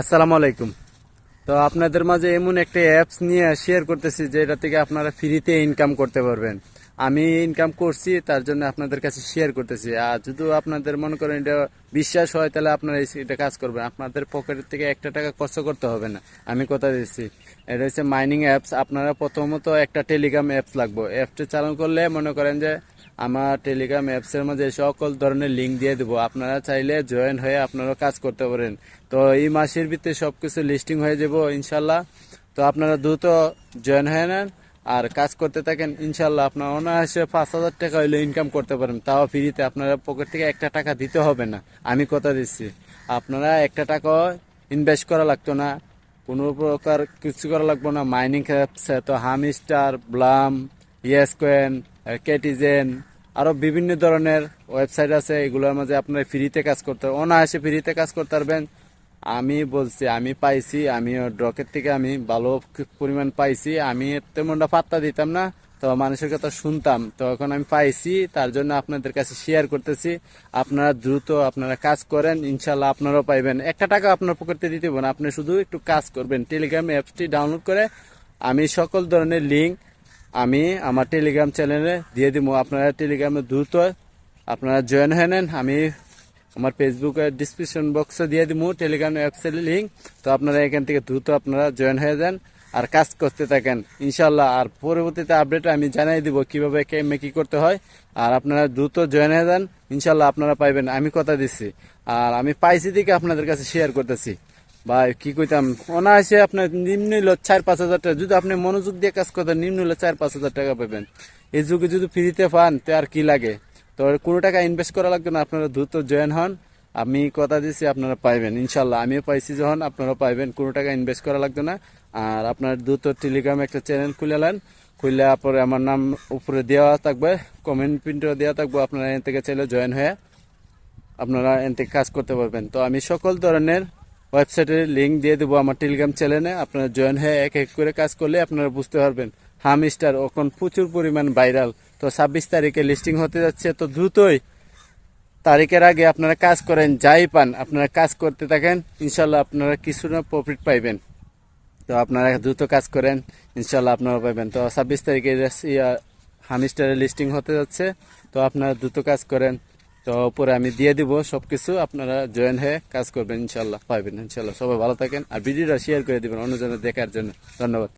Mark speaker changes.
Speaker 1: আসসালামু আলাইকুম। তো আপনাদের মাঝে এমন একটা অ্যাপস নিয়ে শেয়ার করতেছি যেটা থেকে আপনারা ফ্রিতে ইনকাম করতে পারবেন। আমি ইনকাম করছি, তার জন্য আপনাদের কাছে শেয়ার করতেছি। আর যদি আপনাদের মনে করেন এটা বিশ্বাস হয়, তাহলে আপনারা এটা কাজ করবেন। আপনাদের পকেট থেকে একটা টাকা খরচ করতে হবে না। আমি কথা দিচ্ছি। এটা হচ্ছে মাইনিং অ্যাপস আপনারা প্রথমত একটা টেলিগ্রাম অ্যাপস লাগবে। অ্যাপটা চালু করলে মনে করেন যে আমার টেলিগ্রাম অ্যাপসের মধ্যে সকল ধরনের লিঙ্ক দিয়ে দেবো। আপনারা চাইলে জয়েন হয়ে আপনারা কাজ করতে পারেন। তো এই মাসের ভিতরে সবকিছু লিস্টিং হয়ে যাব ইনশাল্লাহ। তো আপনারা দ্রুত জয়েন হয়ে নেন আর কাজ করতে থাকেন, ইনশাল্লাহ আপনার অনায়াসে পাঁচ হাজার টাকা হইলে ইনকাম করতে পারেন। তাও ফ্রিতে আপনারা পকেট থেকে একটা টাকা দিতে হবে না। আমি কথা দিচ্ছি, আপনারা একটা টাকা ইনভেস্ট করা লাগতো না। কোনো প্রকার কিছু করা লাগবে না। মাইনিং অ্যাপস তো Hamster Blum yes coin Catizen আরও বিভিন্ন ধরনের ওয়েবসাইট আছে, এগুলোর মাঝে আপনারা ফ্রিতে কাজ করতে, অনায়াসে ফ্রিতে কাজ করতে পারবেন। আমি বলছি, আমি পাইছি, আমি ড্রকের থেকে আমি ভালো পরিমাণ পাইছি, আমি তেমনটা পাত্তা দিতাম না, তো মানুষের কথা শুনতাম। তো এখন আমি পাইছি, তার জন্য আপনাদের কাছে শেয়ার করতেছি। আপনারা দ্রুত আপনারা কাজ করেন ইনশাল্লাহ আপনারাও পাইবেন। একটা টাকা আপনার পকেটে দিতে না, আপনি শুধু একটু কাজ করবেন। টেলিগ্রাম অ্যাপসটি ডাউনলোড করে আমি সকল ধরনের লিঙ্ক আমি আমার টেলিগ্রাম চ্যানেলে দিয়ে দিব। আপনারা টেলিগ্রামে দ্রুত আপনারা জয়েন হয়ে নেন। আমি আমার ফেসবুকের ডিসক্রিপশন বক্সে দিয়ে দিব টেলিগ্রাম অ্যাপসের লিঙ্ক তো আপনারা এখান থেকে দ্রুত আপনারা জয়েন হয়ে যান আর কাজ করতে থাকেন। ইনশাল্লাহ আর পরবর্তীতে আপডেট আমি জানাই দিব কীভাবে কেমনে কী করতে হয়। আর আপনারা দ্রুত জয়েন হয়ে যান। ইনশাল্লাহ আপনারা পাইবেন। আমি কথা দিচ্ছি। আর আমি পাইছি দিকে আপনাদের কাছে শেয়ার করতেছি। বা কি কইতাম? অনায়াসে আপনার নিম্ন চার, পাঁচ হাজার টাকা। যদি আপনি মনোযোগ দিয়ে কাজ করতেন নিম্ন হলো চার, পাঁচ হাজার টাকা পাবেন। এই যুগে যদি ফ্রিতে পান, তো আর কি লাগে? তো কোনো টাকা ইনভেস্ট করা লাগবে না, আপনারা দ্রুত জয়েন হন। আমি কথা দিচ্ছি আপনারা পাইবেন, ইনশাল্লাহ। আমিও পাইছি যখন আপনারা পাইবেন, কোনো টাকা ইনভেস্ট করা লাগবে না। আর আপনার দ্রুত টেলিগ্রামে একটা চ্যানেল খুলে নেন। খুললে পরে আমার নাম উপরে দেওয়া থাকবে কমেন্ট প্রিন্টও দেওয়া থাকবে, আপনারা এন থেকে চাইলে জয়েন হয়ে আপনারা এন থেকে কাজ করতে পারবেন। তো আমি সকল ধরনের ওয়েবসাইটের লিঙ্ক দিয়ে দেবো আমার টেলিগ্রাম চ্যানেলে। আপনারা জয়েন হয়ে এক এক করে কাজ করলে আপনারা বুঝতে পারবেন হামিস্টার এখন প্রচুর পরিমাণ ভাইরাল। তো ছাব্বিশ তারিখে লিস্টিং হতে যাচ্ছে, তো দ্রুতই তারিখের আগে আপনারা কাজ করেন, যাই পান, আপনারা কাজ করতে থাকেন, ইনশাল্লাহ আপনারা কিছু না প্রফিট পাইবেন। তো আপনারা দ্রুত কাজ করেন, ইনশাল্লাহ আপনারা পাইবেন। তো ছাব্বিশ তারিখে হামিস্টারের লিস্টিং হতে যাচ্ছে, তো আপনারা দ্রুত কাজ করেন। তো পরে আমি দিয়ে দিব সবকিছু। আপনারা জয়েন হয়ে কাজ করবেন ইনশাল্লাহ পাবেন ইনশাল্লাহ সবাই ভালো থাকেন আর ভিডিওটা শেয়ার করে দেবেন অন্যজনের দেখার জন্য। ধন্যবাদ।